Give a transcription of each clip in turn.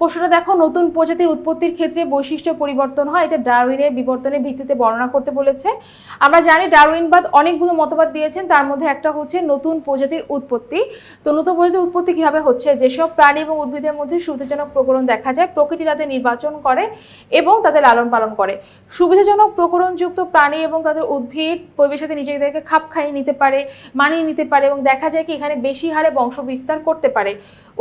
প্রশ্নটা দেখো, নতুন প্রজাতির উৎপত্তির ক্ষেত্রে বৈশিষ্ট্য পরিবর্তন হয়। এটা ডারউইনের বিবর্তনের ভিত্তিতে বর্ণনা করতে বলেছে। আমরা জানি ডারউইনবাদ অনেকগুলো মতবাদ দিয়েছেন। তার মধ্যে একটা হচ্ছে নতুন প্রজাতির উৎপত্তি। তো নতুন প্রজাতির উৎপত্তি কীভাবে হচ্ছে? যেসব প্রাণী এবং উদ্ভিদের মধ্যে সুবিধাজনক প্রকরণ দেখা যায়, প্রকৃতি তাদের নির্বাচন করে এবং তাদের লালন পালন করে। সুবিধাজনক প্রকরণযুক্ত প্রাণী এবং তাদের উদ্ভিদ পরিবেশের সাথে নিজেদেরকে খাপ খাইয়ে নিতে পারে, মানিয়ে নিতে পারে এবং দেখা যায় কি এখানে বেশি হারে বংশ বিস্তার করতে পারে।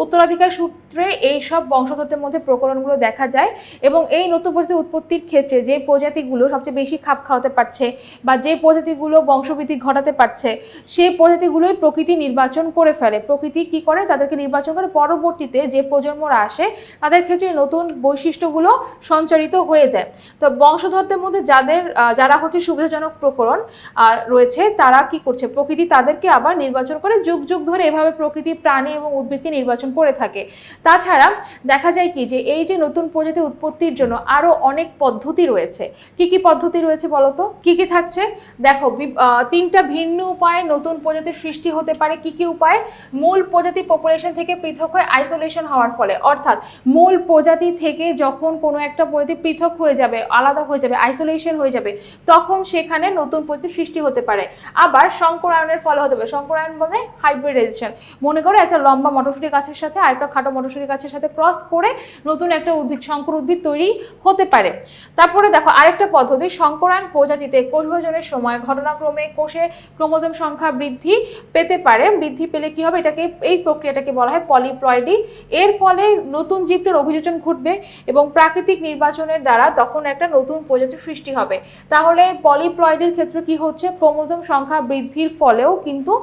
উত্তরাধিকার সূত্রে এই সব বংশতত্ত্বের মধ্যে প্রকরণগুলো দেখা যায় এবং এই নতুন প্রজাতির উৎপত্তির ক্ষেত্রে যে প্রজাতিগুলো সবচেয়ে বেশি খাপ খাওয়াতে পারছে বা যে প্রজাতিগুলো বংশবৃদ্ধি ঘটাতে পারছে, সেই প্রজাতিগুলোই প্রকৃতি নির্বাচন করে ফেলে। প্রকৃতি কি করে? তাদেরকে নির্বাচন করে পরবর্তীতে যে প্রজন্মরা আসে, তাদের ক্ষেত্রে নতুন বৈশিষ্ট্যগুলো সঞ্চারিত হয়ে যায়। তো বংশধরদের মধ্যে যাদের যারা হচ্ছে সুবিধাজনক প্রকরণ রয়েছে, তারা কি করছে? প্রকৃতি তাদেরকে আবার নির্বাচন করে যুগ যুগ ধরে এভাবে প্রকৃতি, প্রাণী এবং উদ্ভিদকে নির্বাচন করে থাকে। তাছাড়া দেখা যায় কি যে এই যে নতুন প্রজাতি উৎপত্তির জন্য আরও অনেক পদ্ধতি রয়েছে। কি কি পদ্ধতি রয়েছে বলতো কি কি থাকছে? দেখো তিনটা ভিন্ন উপায়ে নতুন প্রজাতির সৃষ্টি হতে পারে। কি কি উপায়? মূল প্রজাতি পপুলেশন থেকে পৃথক হয়ে আইসোলেশন হওয়ার ফলে। অর্থাৎ মূল প্রজাতি থেকে যখন কোনো একটা প্রজাতি পৃথক হয়ে যাবে, আলাদা হয়ে যাবে আইসোলেশন হয়ে যাবে, তখন সেখানে নতুন প্রজাতির সৃষ্টি হতে পারে। আবার সংকরায়নের ফলে হতে পারে। সংকরায়ন মানে হাইব্রিডাইজেশন মনে করো একটা লম্বা মটরশুঁটি গাছের সাথে আরেকটা খাটো মটরশুঁটি গাছের সাথে ক্রস করে নতুন একটা উদ্ভিদ, শঙ্কর উদ্ভিদ তৈরি হতে পারে। তারপরে দেখো, আরেকটা পদ্ধতি, সংকরায়ন প্রজাতিতে কোষ সময় ঘটনাক্রমে কোষে ক্রোমোজোম সংখ্যা বৃদ্ধি পেতে পারে। বৃদ্ধি পেলে কি হবে? এটাকে, এই প্রক্রিয়াটাকে বলা হয় পলিপ্লয়েডি। এর ফলে নতুন জীবটার অভিযোজন ঘটবে এবং প্রাকৃতিক নির্বাচনের দ্বারা তখন একটা নতুন প্রজাতির সৃষ্টি হবে। তাহলে পলিপ্লয়েডের ক্ষেত্রে কি হচ্ছে? ক্রোমোজোম সংখ্যা বৃদ্ধির ফলেও কিন্তু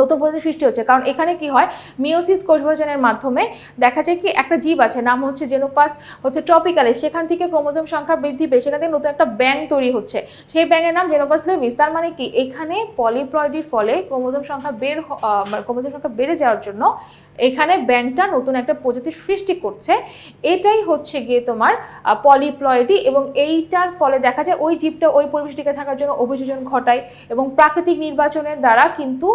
নতুন প্রজাতির সৃষ্টি হচ্ছে। কারণ এখানে কি হয় মিওসিস কোষবিভাজনের মাধ্যমে দেখা যায় কি একটা জীব আছে, নাম হচ্ছে জেনোপাস হচ্ছে ট্রপিক্যালে সেখান থেকে ক্রোমোজোম সংখ্যা বৃদ্ধি পেয়ে সেখান থেকে নতুন একটা ব্যাং তৈরি হচ্ছে। সেই ব্যাঙের নাম জেনোপাস লেভিস তার মানে কি? এখানে পলিপ্লয়েডির ফলে ক্রোমোজোম সংখ্যা বের মানে ক্রোমোজোম সংখ্যা বেড়ে যাওয়ার জন্য এখানে ব্যাংকটা নতুন একটা প্রজাতির সৃষ্টি করছে। এটাই হচ্ছে গিয়ে তোমার পলিপ্লয়েডি এবং এইটার ফলে দেখা যায় ওই জীবটা ওই পরিবেশটিকে থাকার জন্য অভিযোজন ঘটায় এবং প্রাকৃতিক নির্বাচনের দ্বারা কিন্তু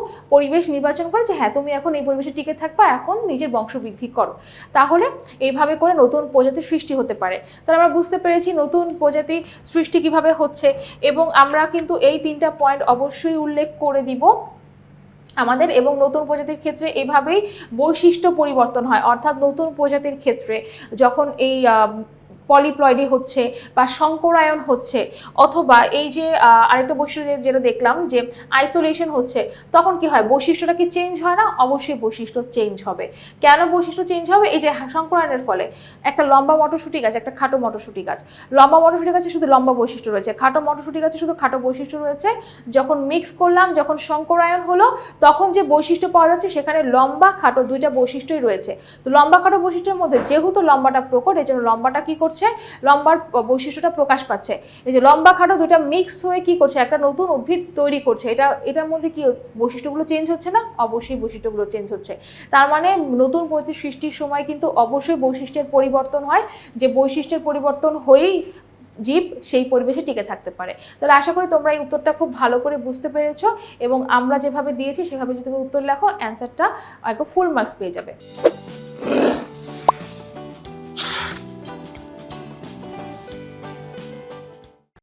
পরিবেশ নির্বাচন করে যে হ্যাঁ তুমি এখন এই পরিবেশে টিকে থাকবা, এখন নিজের বংশবৃদ্ধি করো। তাহলে এইভাবে করে নতুন প্রজাতির সৃষ্টি হতে পারে। তাহলে আমরা বুঝতে পেরেছি নতুন প্রজাতি সৃষ্টি কীভাবে হচ্ছে এবং আমরা কিন্তু এই তিনটা পয়েন্ট অবশ্যই উল্লেখ করে দিব আমাদের এবং নতুন প্রজাতির ক্ষেত্রে এভাবেই বৈশিষ্ট্য পরিবর্তন হয়। অর্থাৎ নতুন প্রজাতির ক্ষেত্রে যখন এই পলিপ্লয়েডি হচ্ছে বা সংকরায়ন হচ্ছে, অথবা এই যে আরেকটা বৈশিষ্ট্য যেটা দেখলাম যে আইসোলেশন হচ্ছে, তখন কি হয়? বৈশিষ্ট্যটা কি চেঞ্জ হয় না? অবশ্যই বৈশিষ্ট্য চেঞ্জ হবে। কেন বৈশিষ্ট্য চেঞ্জ হবে? এই যে সংকরায়নের ফলে একটা লম্বা মটরশুঁটি গাছ, একটা খাটো মটরশুঁটি গাছ, লম্বা মটরশুঁটি গাছে শুধু লম্বা বৈশিষ্ট্য রয়েছে, খাটো মটরশুঁটি গাছে শুধু খাটো বৈশিষ্ট্য রয়েছে, যখন মিক্স করলাম, যখন সংকরায়ন হলো, তখন যে বৈশিষ্ট্য পাওয়া যাচ্ছে, সেখানে লম্বা, খাটো দুইটা বৈশিষ্ট্যই রয়েছে। তো লম্বা, খাটো বৈশিষ্ট্যের মধ্যে যেহেতু লম্বাটা প্রকট এই জন্য লম্বাটা কি করছে? লম্বার বৈশিষ্ট্যটা প্রকাশ পাচ্ছে। এই যে লম্বা খাটো দুইটা মিক্স হয়ে কি করছে? একটা নতুন উদ্ভিদ তৈরি করছে। এটা, এটার মধ্যে কি বৈশিষ্ট্যগুলো চেঞ্জ হচ্ছে না? অবশ্যই বৈশিষ্ট্যগুলো চেঞ্জ হচ্ছে। তার মানে নতুন প্রজাতি সৃষ্টির সময় কিন্তু অবশ্যই বৈশিষ্ট্যের পরিবর্তন হয়। যে বৈশিষ্ট্যের পরিবর্তন হয়েই জীব সেই পরিবেশে টিকে থাকতে পারে। তাহলে আশা করি তোমরা এই উত্তরটা খুব ভালো করে বুঝতে পেরেছ এবং আমরা যেভাবে দিয়েছি, সেভাবে যদি তুমি উত্তর লেখো অ্যান্সারটা একটু ফুল মার্কস পেয়ে যাবে।